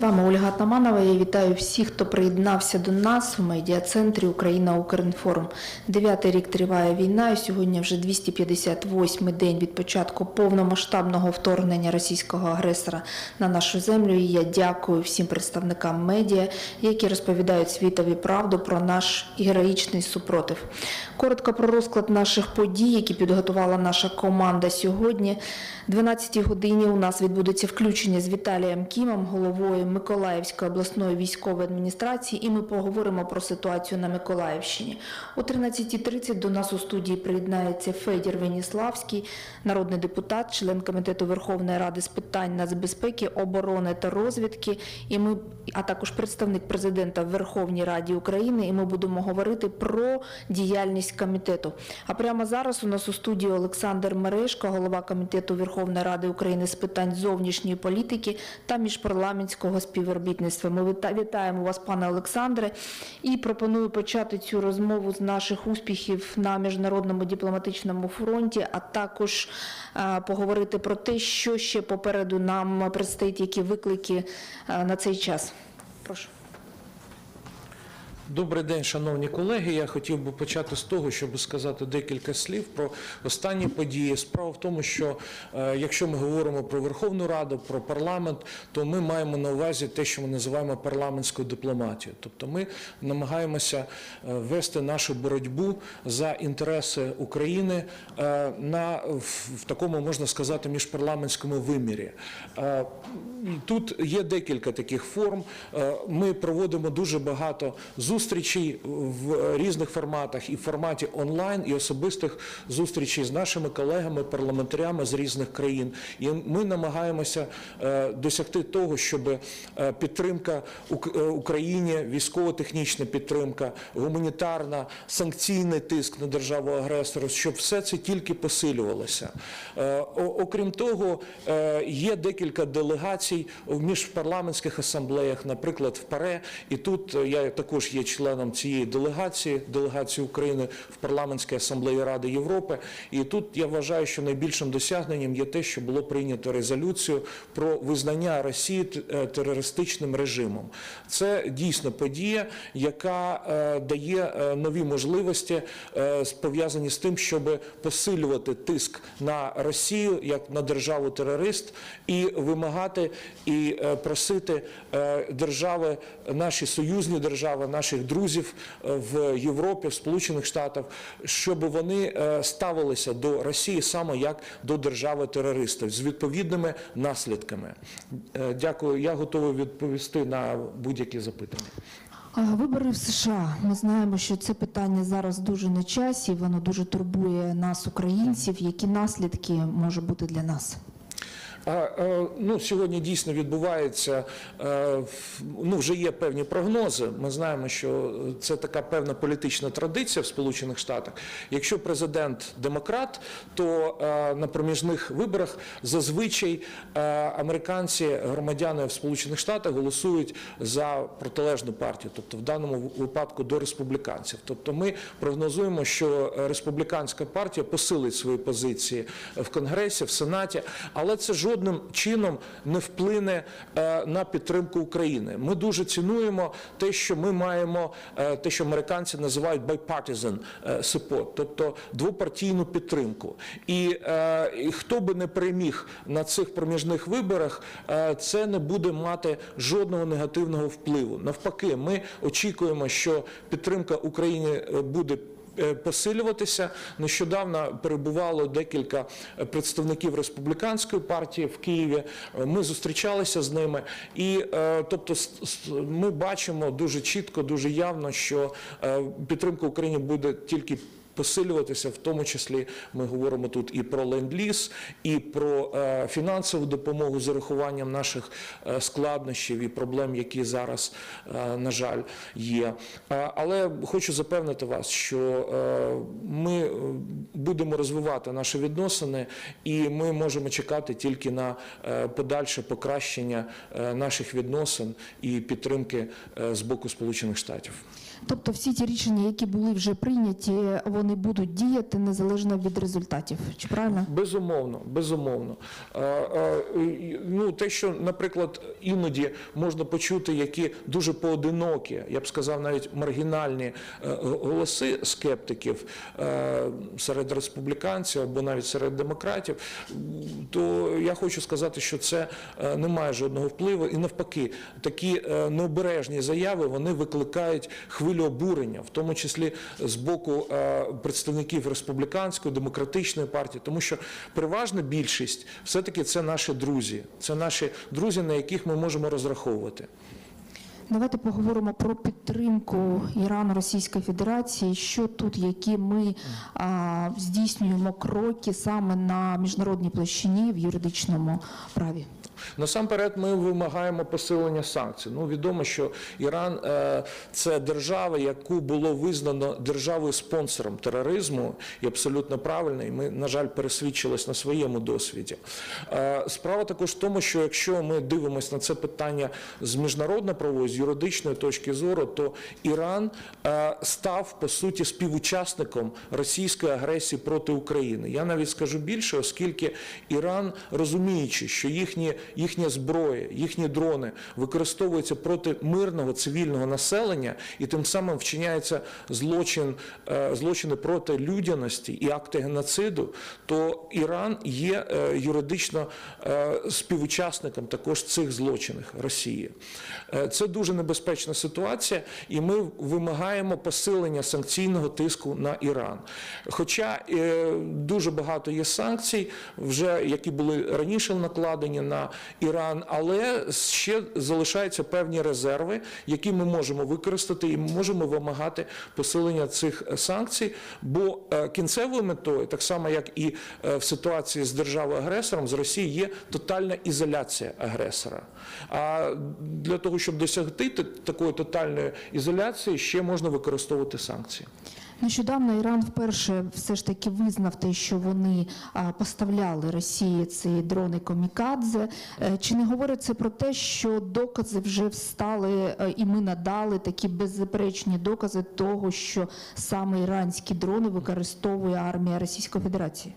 Вами Ольга Таманова. Я вітаю всіх, хто приєднався до нас у медіа-центрі Україна Укрінформ. Дев'ятий рік триває війна, і сьогодні вже 258-й день від початку повномасштабного вторгнення російського агресора на нашу землю. І я дякую всім представникам медіа, які розповідають світові правду про наш героїчний супротив. Коротко про розклад наших подій, які підготувала наша команда сьогодні. 12-й годині у нас відбудеться включення з Віталієм Кімом, головою Миколаївської обласної військової адміністрації, і ми поговоримо про ситуацію на Миколаївщині. О 13.30 до нас у студії приєднається Федір Веніславський, народний депутат, член комітету Верховної Ради з питань нацбезпеки, оборони та розвідки. І ми, а також представник президента Верховній Раді України. І ми будемо говорити про діяльність комітету. А прямо зараз у нас у студії Олександр Мерешко, голова комітету Верховної Ради України з питань зовнішньої політики та міжпарламентського співробітництва. Ми вітаємо вас, пане Олександре, і пропоную почати цю розмову з наших успіхів на міжнародному дипломатичному фронті, а також е, поговорити про те, що ще попереду нам предстоїть, які виклики е, на цей час. Прошу. Добрий день, шановні колеги. Я хотів би почати з того, щоб сказати декілька слів про останні події. Справа в тому, що е, якщо ми говоримо про Верховну Раду, про парламент, то ми маємо на увазі те, що ми називаємо парламентською дипломатією. Тобто ми намагаємося е, вести нашу боротьбу за інтереси України е, на в, такому можна сказати міжпарламентському вимірі. Тут є декілька таких форм. Ми проводимо дуже багато зустрічей в різних форматах, і в форматі онлайн, і особистих зустрічей з нашими колегами, парламентарями з різних країн. І ми намагаємося е, досягти того, щоб е, підтримка е, Україні, військово-технічна підтримка, гуманітарна, санкційний тиск на державу агресору, щоб все це тільки посилювалося. Окрім того, є декілька делегацій в міжпарламентських асамблеях, наприклад, в ПАРЕ. І тут я також є членом цієї делегації, делегації України в парламентській асамблеї Ради Європи. І тут я вважаю, що найбільшим досягненням є те, що було прийнято резолюцію про визнання Росії е, терористичним режимом. Це дійсно подія, яка е, дає е, нові можливості, пов'язані з тим, щоб посилювати тиск на Росію як на державу терорист і вимагати і просити держави, наші союзні держави, наших друзів е, в Європі, в Сполучених Штатах, щоб вони е, ставилися до Росії саме як до держави терористів з відповідними наслідками. Е, Дякую. Я готовий відповісти на будь-які запитання. Вибори в США. Ми знаємо, що це питання зараз дуже на часі. Воно дуже турбує нас, українців. Які наслідки може бути для нас? А, е, ну, сьогодні дійсно відбувається, е, ну, вже є певні прогнози. Ми знаємо, що це така певна політична традиція в Сполучених Штатах. Якщо президент демократ, то е, на проміжних виборах зазвичай е, американці, громадяни в Сполучених Штатах голосують за протилежну партію, тобто в даному випадку до республіканців. Тобто ми прогнозуємо, що е, республіканська партія посилить свої позиції в Конгресі, в Сенаті, але це жодним чином не вплине е, на підтримку України. Ми дуже цінуємо те, що ми маємо, е, те, що американці називають bipartisan е, support, тобто двопартійну підтримку. І, і хто би не переміг на цих проміжних виборах, це не буде мати жодного негативного впливу. Навпаки, ми очікуємо, що підтримка України буде посилюватися. Нещодавно перебувало декілька е, представників республіканської партії в Києві. Е, Ми зустрічалися з ними, і е, тобто ми бачимо дуже чітко, дуже явно, що е, підтримка України буде тільки. Посилюватися, в тому числі ми говоримо тут і про ленд-ліз, і про е, фінансову допомогу з урахуванням наших е, складнощів і проблем, які зараз, е, на жаль, є. Але хочу запевнити вас, що ми будемо розвивати наші відносини, і ми можемо чекати тільки на подальше покращення наших відносин і підтримки з боку Сполучених Штатів. Тобто всі ті рішення, які були вже прийняті, вони будуть діяти незалежно від результатів. Чи правильно? Безумовно, безумовно. Е, е, Ну, те, що, наприклад, іноді можна почути, які дуже поодинокі, я б сказав, навіть маргінальні е, голоси скептиків серед республіканців або навіть серед демократів, то я хочу сказати, що це не має жодного впливу. І навпаки, такі необережні заяви вони викликають хвилю обурення, в тому числі з боку е, представників республіканської демократичної партії, тому що переважна більшість все-таки це наші друзі, це наші друзі, на яких ми можемо розраховувати. Давайте поговоримо про підтримку Ірану Російської Федерації. Що тут, які ми а, здійснюємо кроки саме на міжнародній площині в юридичному праві? Насамперед, ми вимагаємо посилення санкцій. Ну відомо, що Іран е, це держава, яку було визнано державою спонсором тероризму, і абсолютно правильно. І ми, на жаль, пересвідчились на своєму досвіді. Е, справа також в тому, що якщо ми дивимося на це питання з міжнародно-правової, з юридичної точки зору, то Іран е, став по суті співучасником російської агресії проти України. Я навіть скажу більше, оскільки Іран, розуміючи, що їхні, їхня зброя, їхні дрони використовуються проти мирного цивільного населення, і тим самим вчиняється злочин, е, злочини проти людяності і акти геноциду, то Іран є е, юридично е, співучасником також цих злочинів Росії. Це дуже небезпечна ситуація, і ми вимагаємо посилення санкційного тиску на Іран. Хоча дуже багато є санкцій, вже які були раніше накладені на Іран, але ще залишаються певні резерви, які ми можемо використати і можемо вимагати посилення цих санкцій. Бо е, кінцевою метою, так само як і е, в ситуації з державою-агресором, з Росії є тотальна ізоляція агресора. А для того, щоб досягти такої тотальної ізоляції, ще можна використовувати санкції. Нещодавно Іран вперше все ж таки визнав те, що вони поставляли Росії ці дрони Комікадзе. Е, Чи не говорить це про те, що докази вже встали, е, і ми надали такі беззаперечні докази того, що саме іранські дрони використовує армія Російської Федерації?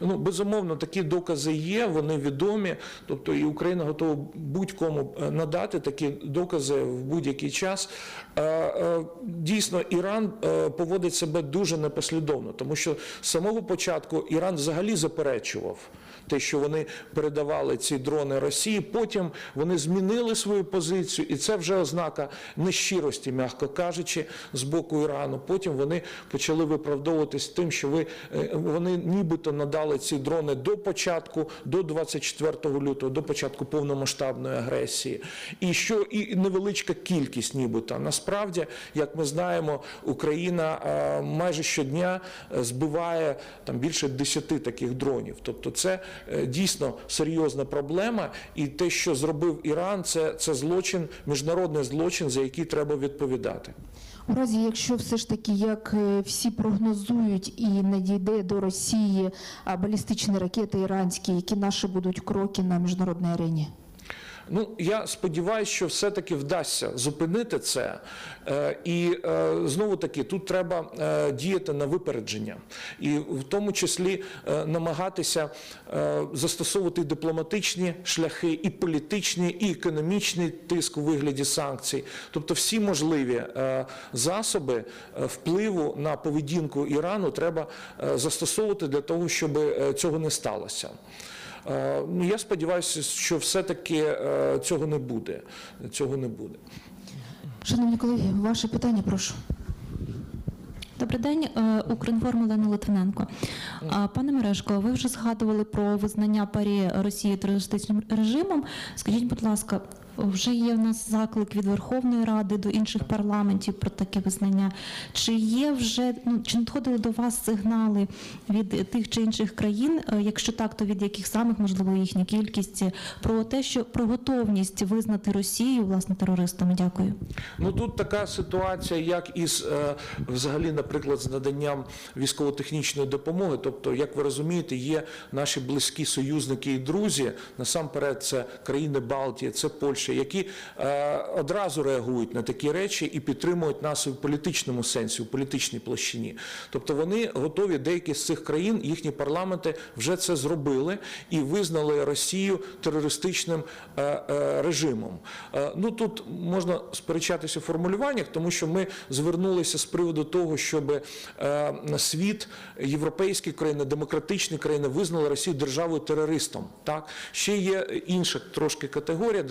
Ну, безумовно, такі докази є, вони відомі. Тобто і Україна готова будь-кому е, надати такі докази в будь-який час. Е, е, Дійсно, Іран поводить себе дуже непослідовно, тому що з самого початку Іран взагалі заперечував. Те, що вони передавали ці дрони Росії, потім вони змінили свою позицію, і це вже ознака нещирості, м'яко кажучи, з боку Ірану. Потім вони почали виправдовуватись тим, що ви е, вони нібито надали ці дрони до початку, до 24 лютого, до початку повномасштабної агресії, і що і невеличка кількість, нібито насправді, як ми знаємо, Україна е, майже щодня збиває там більше 10 таких дронів. Тобто, це дійсно серйозна проблема, і те, що зробив Іран, це, це злочин, міжнародний злочин, за який треба відповідати. У разі, якщо все ж таки, як е, всі прогнозують, і надійде до Росії балістичні ракети іранські, які наші будуть кроки на міжнародній арені? Ну, я сподіваюся, що все-таки вдасться зупинити це. Е, І е, знову таки, тут треба е, діяти на випередження, і в тому числі намагатися застосовувати дипломатичні шляхи, і політичні, і економічний тиск у вигляді санкцій, тобто всі можливі засоби впливу на поведінку Ірану треба застосовувати для того, щоб цього не сталося. Е, ну, Я сподіваюся, що все-таки е, цього не буде. Цього не буде. Шановні колеги, ваше питання, прошу. Добрий день, Українформ Укрінформ Олена Литвиненко. Пане Мережко, ви вже згадували про визнання парі Росії терористичним режимом. Скажіть, будь ласка, вже є в нас заклик від Верховної Ради до інших парламентів про таке визнання. Чи є вже ну чи надходили до вас сигнали від тих чи інших країн? Е, Якщо так, то від яких самих можливо їхня кількість про те, що про готовність визнати Росію власне терористами? Дякую. Ну тут така ситуація, як із е, взагалі, наприклад, з наданням військово-технічної допомоги. Тобто, як ви розумієте, є наші близькі союзники і друзі. Насамперед, це країни Балтії, це Польща обличчя, які е, одразу реагують на такі речі і підтримують нас у політичному сенсі, у політичній площині. Тобто вони готові, деякі з цих країн, їхні парламенти вже це зробили і визнали Росію терористичним е, е, режимом. Ну тут можна сперечатися у формулюваннях, тому що ми звернулися з приводу того, щоб світ, європейські країни, демократичні країни визнали Росію державою терористом. Ще є інша трошки категорія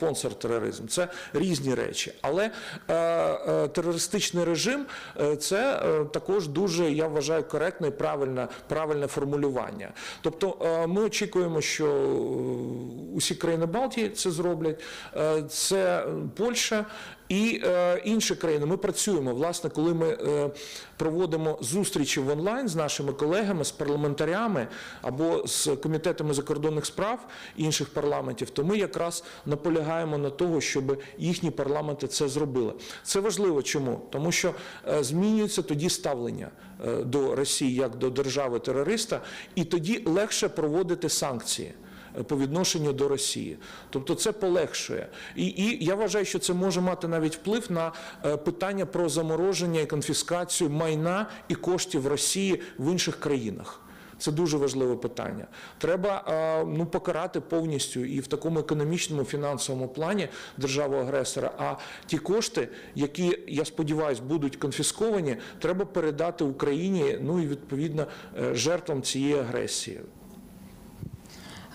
держава-спонсор тероризм. Це різні речі, але е, е, терористичний режим е, це е, також дуже, я вважаю, коректне і правильне, правильне формулювання. Тобто е, ми очікуємо, що е, усі країни Балтії це зроблять. Е, Це Польща і е, інші країни. Ми працюємо. Власне, коли ми е, проводимо зустрічі в онлайн з нашими колегами, з парламентарями або з комітетами закордонних справ інших парламентів, то ми якраз наполягаємо на того, щоб їхні парламенти це зробили. Це важливо. Чому? Тому що е, змінюється тоді ставлення е, до Росії як до держави терориста, і тоді легше проводити санкції по відношенню до Росії. Тобто це полегшує. І, і я вважаю, що це може мати навіть вплив на е, питання про замороження і конфіскацію майна і коштів Росії в інших країнах. Це дуже важливе питання. Треба е, ну, покарати повністю і в такому економічному фінансовому плані державу-агресора. А ті кошти, які я сподіваюся, будуть конфісковані, треба передати Україні, ну і відповідно е, жертвам цієї агресії.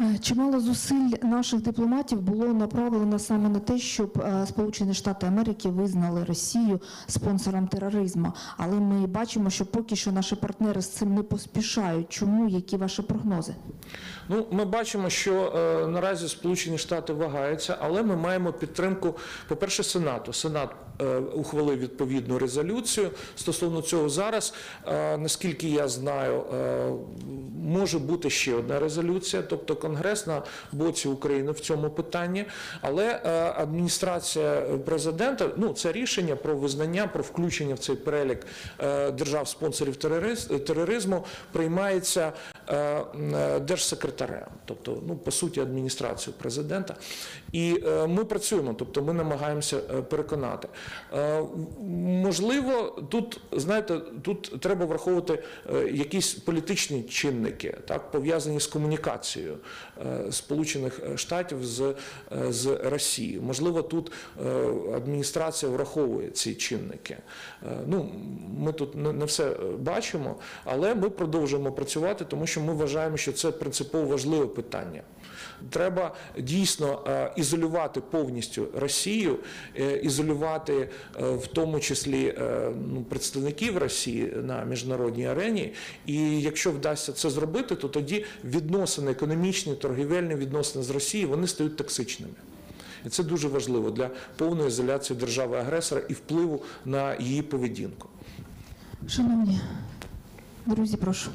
Е, Чимало зусиль наших дипломатів було направлено саме на те, щоб е, Сполучені Штати Америки визнали Росію спонсором тероризму. Але ми бачимо, що поки що наші партнери з цим не поспішають. Чому? Які ваші прогнози? Ну, ми бачимо, що е, наразі Сполучені Штати вагаються, але ми маємо підтримку, по-перше, Сенату. Сенат ухвалив відповідну резолюцію стосовно цього зараз. Е, наскільки я знаю, е, може бути ще одна резолюція, тобто Конгрес на боці України в цьому питанні. Але е, адміністрація президента, ну це рішення про визнання, про включення в цей перелік е, держав-спонсорів тероризму приймається е, е, держсекретарем, тобто, ну по суті, адміністрацією президента. І е, ми працюємо, тобто ми намагаємося е, переконати. Е, Можливо, тут знаєте, тут треба враховувати е, якісь політичні чинники, так пов'язані з комунікацією е, Сполучених Штатів з, е, з Росією. Можливо, тут е, адміністрація враховує ці чинники. Е, Ну, ми тут не все е, бачимо, але ми продовжуємо працювати, тому що ми вважаємо, що це принципово важливе питання. Треба дійсно е, ізолювати повністю Росію, е, ізолювати е, в тому числі ну, представників Росії на міжнародній арені. І якщо вдасться це зробити, то тоді відносини економічні, торгівельні відносини з Росією вони стають токсичними. І це дуже важливо для повної ізоляції держави-агресора і впливу на її поведінку. Шановні друзі, прошу.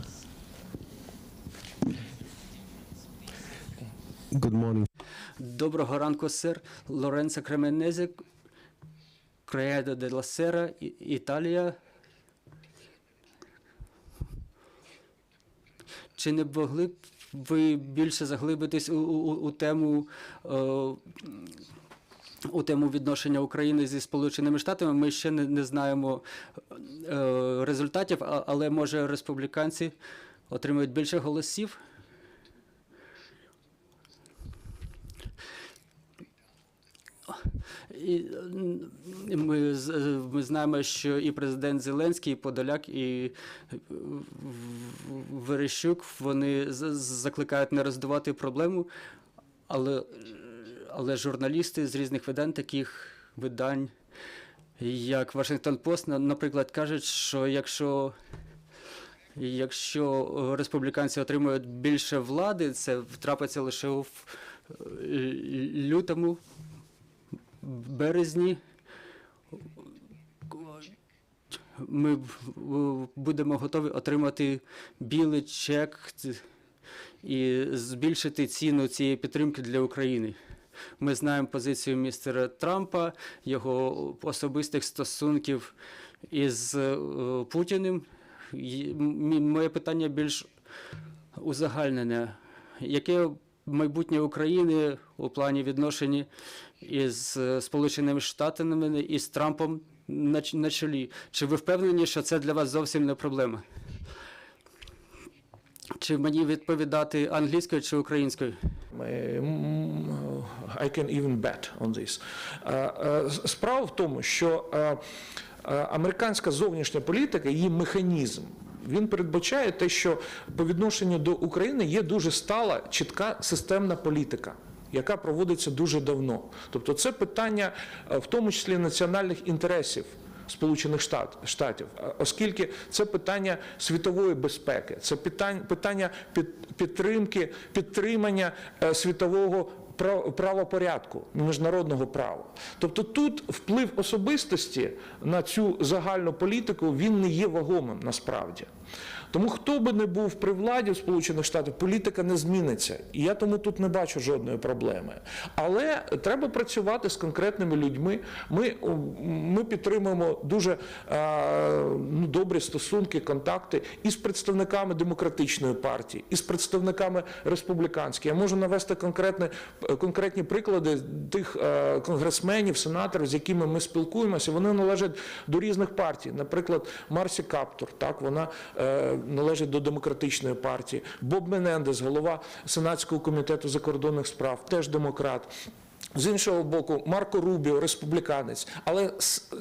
Good morning. Доброго ранку, сер. Лоренцо Кременезе, Креадо де ла Сера, Італія. Чи не могли б ви більше заглибитись у, у, у тему? Е, у тему відношення України зі Сполученими Штатами ми ще не, не знаємо е, результатів, але може республіканці отримують більше голосів. І ми, з- е, ми знаємо, що і президент Зеленський, і Подоляк, і е, Верещук вони закликають не роздувати проблему, але, але журналісти з різних видань, таких видань, як Вашингтон Пост, наприклад, кажуть, що якщо Якщо е, республіканці отримують більше влади, це трапиться лише в- е, лютому, березні. Ми будемо готові отримати білий чек і збільшити ціну цієї підтримки для України. Ми знаємо позицію містера Трампа, його особистих стосунків із е, Путіним. Моє питання більш узагальнене. Яке майбутнє України у плані відношень із е, Сполученими Штатами і з Трампом на, на чолі. Чи ви впевнені, що це для вас зовсім не проблема? Чи мені відповідати англійською чи українською? I can even bet on this. Е, Справа в тому, що е, американська зовнішня політика, її механізм. Він передбачає те, що по відношенню до України є дуже стала, чітка системна політика, яка проводиться дуже давно. Тобто це питання, е, в тому числі національних інтересів. Сполучених Штатів, е, оскільки це питання світової безпеки, це питання, питання під, підтримки, підтримання е, світового правопорядку, міжнародного права. Тобто тут вплив особистості на цю загальну політику він не є вагомим насправді. Тому хто би не був при владі в Сполучених Штатах, політика не зміниться. І я тому тут не бачу жодної проблеми. Але треба працювати з конкретними людьми. Ми, ми підтримуємо дуже е, ну, добрі стосунки, контакти і з представниками демократичної партії, і з представниками республіканської. Я можу навести конкретні, конкретні приклади тих е, конгресменів, сенаторів, з якими ми спілкуємося. Вони належать до різних партій. Наприклад, Марсі Каптур, так вона е, належить до демократичної партії. Боб Менендес, голова Сенатського комітету закордонних справ, теж демократ. З іншого боку, Марко Рубіо, республіканець. Але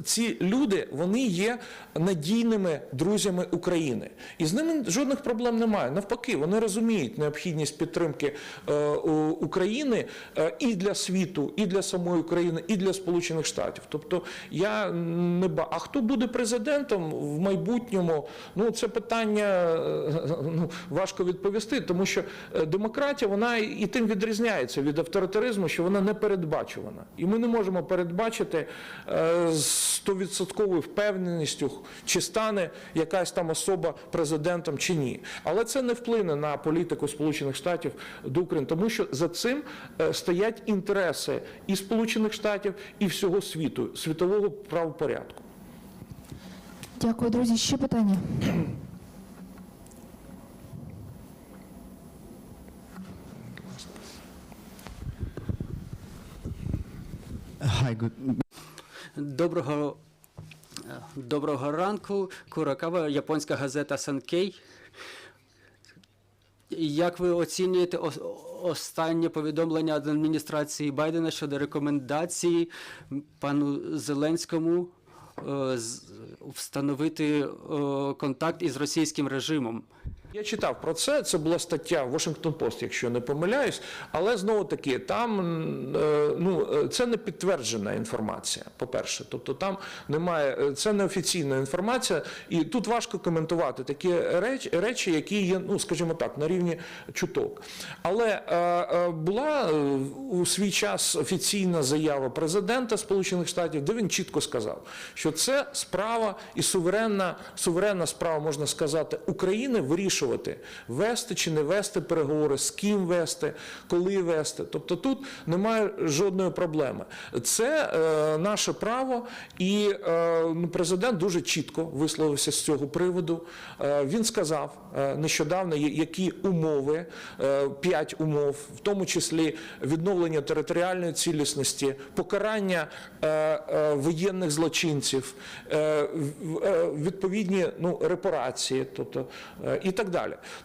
ці люди вони є надійними друзями України. І з ними жодних проблем немає. Навпаки, вони розуміють необхідність підтримки е, України е, і для світу, і для самої України, і для Сполучених Штатів. Тобто я не ба. А хто буде президентом в майбутньому? Ну це питання е, ну, важко відповісти, тому що демократія вона і тим відрізняється від авторитаризму, що вона не передбачувана. І ми не можемо передбачити е, стовідсотковою впевненістю, чи стане якась там особа президентом чи ні. Але це не вплине на політику Сполучених Штатів до України, тому що за цим е, стоять інтереси і Сполучених Штатів, і всього світу, світового правопорядку. Дякую, друзі. Ще питання. Hi, good. Доброго, доброго ранку. Куракава, японська газета Санкей. Як ви оцінюєте останнє повідомлення адміністрації Байдена щодо рекомендації пану Зеленському е, встановити е, контакт із російським режимом? Я читав про це. Це була стаття Washington Post, якщо не помиляюсь. Але знову таки, там е, ну е, це не підтверджена інформація. По-перше, тобто там немає е, це не офіційна інформація, і тут важко коментувати такі речі, які є, ну скажімо так, на рівні чуток. Але була у свій час офіційна заява президента Сполучених Штатів, де він чітко сказав, що це справа і суверенна, суверенна справа, можна сказати, України вирішувати, вести чи не вести переговори, з ким вести, коли вести. Тобто тут немає жодної проблеми. Це е, наше право, і е, ну, президент дуже чітко висловився з цього приводу. Е, він сказав е, нещодавно, які умови, е, умов, в тому числі відновлення територіальної цілісності, покарання е, е, воєнних злочинців, е, е, відповідні ну, репарації, тобто е, і так далі.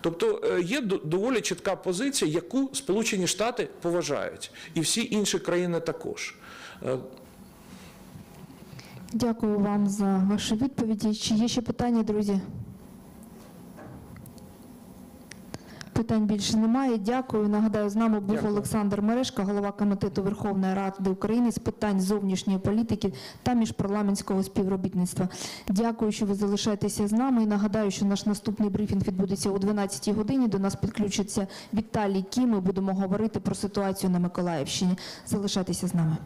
Тобто е, є доволі чітка позиція, яку Сполучені Штати поважають, і всі інші країни також. Е, Дякую вам за ваші відповіді. Чи є ще питання, друзі? Питань більше немає. Дякую. Нагадаю, з нами був Дякую. Олександр Мерешка, голова комітету Верховної Ради України з питань зовнішньої політики та міжпарламентського співробітництва. Дякую, що ви залишаєтеся з нами. І нагадаю, що наш наступний брифінг відбудеться о 12 годині. До нас підключиться Віталій Кім. Ми будемо говорити про ситуацію на Миколаївщині. Залишайтеся з нами.